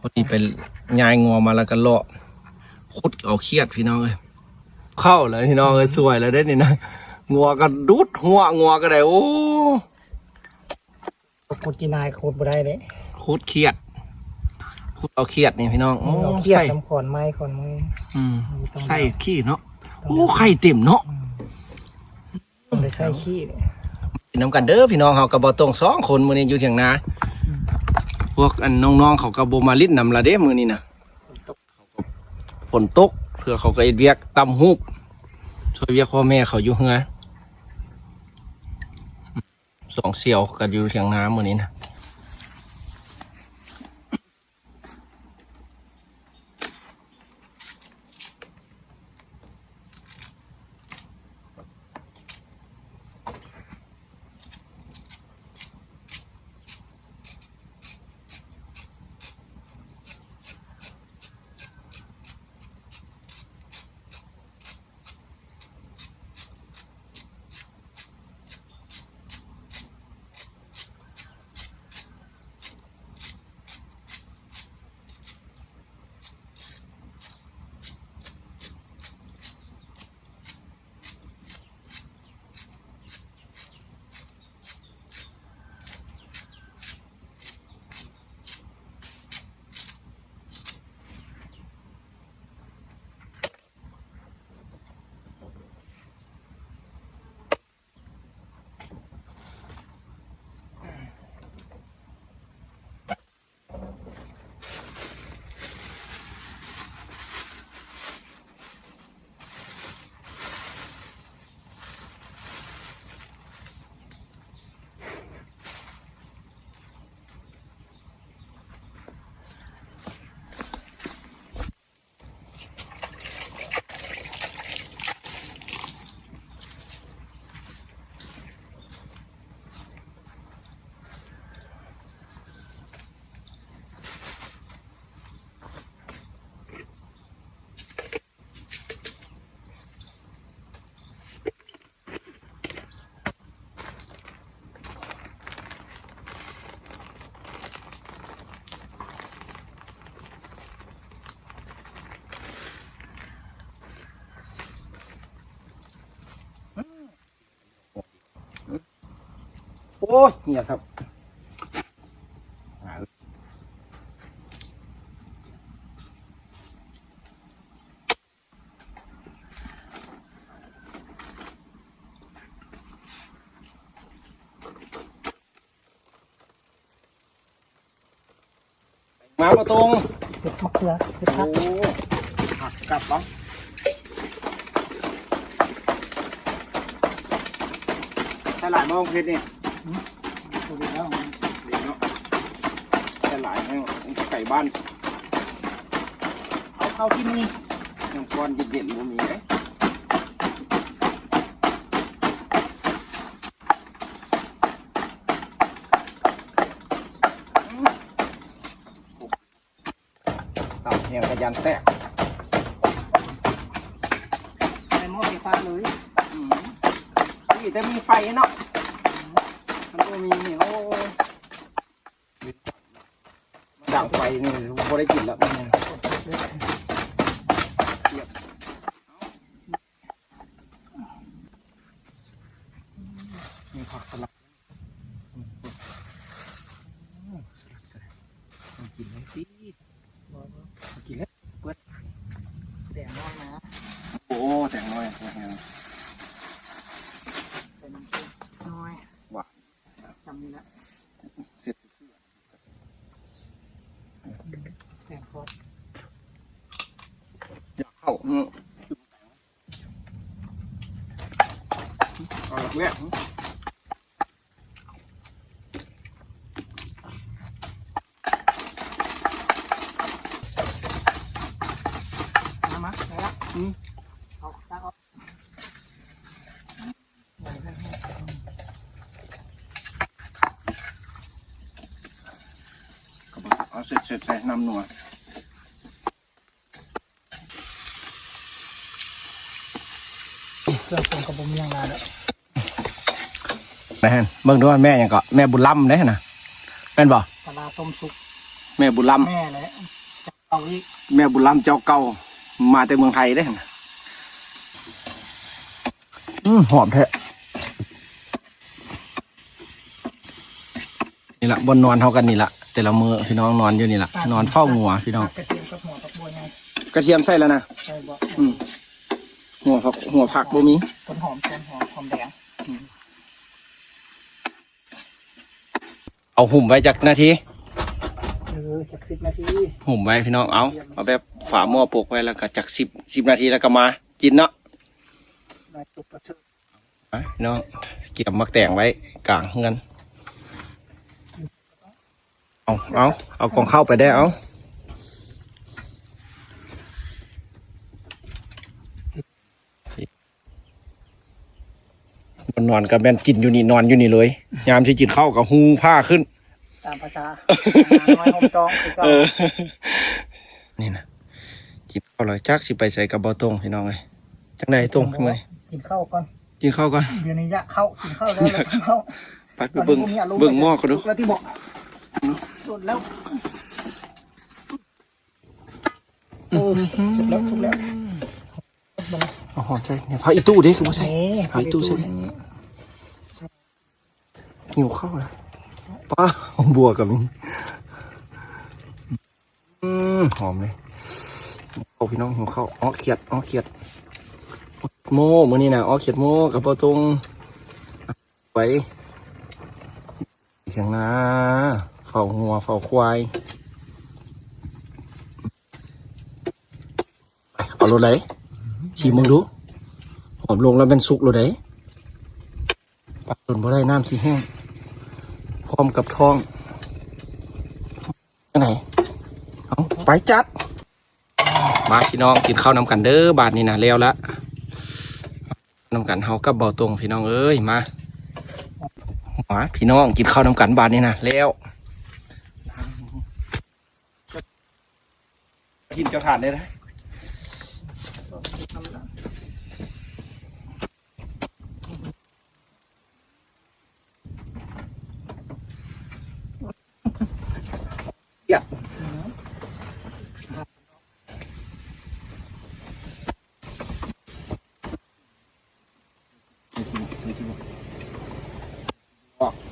พอดีไปยายงัวมาแล้วก็เลาะคุดเอาเครียดพี่น้องเลยเข้าแล้วพี่น้องเลยสวยแล้วได้นี่นะงัวก็ดุดหัวงัวก็ได้โอ้ขุดกินนายขุดบ่ได้เด้คุดเครียดคุดเอาเครียดนี่พี่น้องโอ้เราเครียดใส่น้ำขอนไม้ขอนไม้อืมต้องใส่ขี้เนาะโอ้ไข่เต็มเนาะต้องได้ใส่ขี้เนี่ยกินน้ำกันเด้อพี่น้องเขากับบอตรงสองคนมื้อนี้อยู่เถียงนา พวกอันน้องๆเขากับบมาลิดนำละเด้มือนี่นะฝนตกเพื่อเขาก็เอ็ดเวียกตำฮูบช่วยเวียกพ่อแม่เขาอยู่เฮือสองเสี่ยวกันอยู่เถียงนามื้อนี้นะ โอ้ยเหียครับมามาตรงเห็ดมะเขือเห็ดโอ้พักหักกลับเนาะใช่ หลายมองเพชรเนี่ตัวเดียวแล้วเนาะใช่หลายแห้งไก่บ้านเอาเข้าที่นี่น้ำก้อนเย็นๆบ่มีไหมตับแห้งกระยันแตกใส่หม้อไฟฟ้าเลย อีกแต่มีไฟเนาะมันก็มีเนี่โอ้ยดับไฟนี่บริกินแล้วมันมีผักสลัดโอ้สลัดกันมันกินไหมสิมันกินแล้ว แต่น้อยนะ โอ้แต่งน้อยแต่งน้อย ใส่น้ำซุปน้อย ว่ะ จำนี่ละเสร็จแต่งคออยากเข้าอืมเอาหลักแรกมามาได้ละอืม เอาตั้งเอา เอาเสร็จเสร็จใส่น้ำนัวเครื่องปรุงกระบุมยังนานแล้วแม่นเบิ่งดูว่าแม่ยังก็แม่บุญล้ำได้นะเป็นบ่ปลาร้าต้มซุปแม่บุญล้แม่เลยจะเอาอีกำแม่บุญล้ำเจ้าเก่ามาแต่เมืองไทยได้ออืมหอมแท้นี่ละบนนอนเท่ากันนี่ละ แต่ละมือพี่น้องนอนอยู่นี่ละนอนเฝ้างัวพี่น้องกระเทียมกับหัวตะบัวไงกระเทียมใส่แล้วนะใช่บ่อืมหัวผักหัวผักบ่มีต้นหอมต้นหอมหอมแดงเอาหุ่มไว้จากนาทีเออจากสิบนาทีหุ่มไว้พี่น้องเอาเอาแบบฝาหม้อปลูกไว้แล้วก็จากสิบสิบนาทีแล้วก็มากินเนาะได้สุกประเสริฐไปพี่น้องเก็บมักแตงไว้กลางเงิน เอาเอาเอากล่องเข้าไปได้เอามันนอนกับแม่นกินอยู่นี่นอนอยู่นี่เลย ยามที่กินข้าวกับหูผ้าขึ้น ตามภาษาน้อยหอมจองคือเก็เออ นี่นะจิบข้าวลอยจักสิไปใส่กับบอตรงพี่น้องเลยจังไดตรงขึ้นมากินข้าวก่อนกินข้าวก่อนเดี๋ยวนี้ยะเข้ากินข้าวแล้วแล้วกินข้าวไปไปเบิ่งเบิ่งหม้อก็ดูสุแล้วที่บอก สุดแล้วเออสุกแล้วสุกแล้วอ๋อใช่เนี่ยพาอีตู้เด้คือบ่ใช่นี่หายตู้ใช่ไหมหิวข้าวแล้วป้าบัวกับมินอืมหอมเลยเอาพี่น้องหิวข้าวอ๋อเขียดอ๋อเขียด โม่มื้อนี้นะอ๋อเขียดโม่กับบอตรงไว้เสียงนา เฝ้าหัวเฝ้าควายเอารถไหนชิมมึงดูหอมลงแล้วเป็นสุกรถไหนปักต้นบ่ได้น้ำสีแห้งพร้อมกับทองอไหนเอาไปจัด มาพี่น้องกินข้าวนำกันเด้อบาทนี่นะแล้วละนำกันเฮากับเบาตรงพี่น้องเอ้ยมาหมาพี่น้องกินข้าวนำกันบาทนี่นะแล้ว กินจระถานได้ไหมออก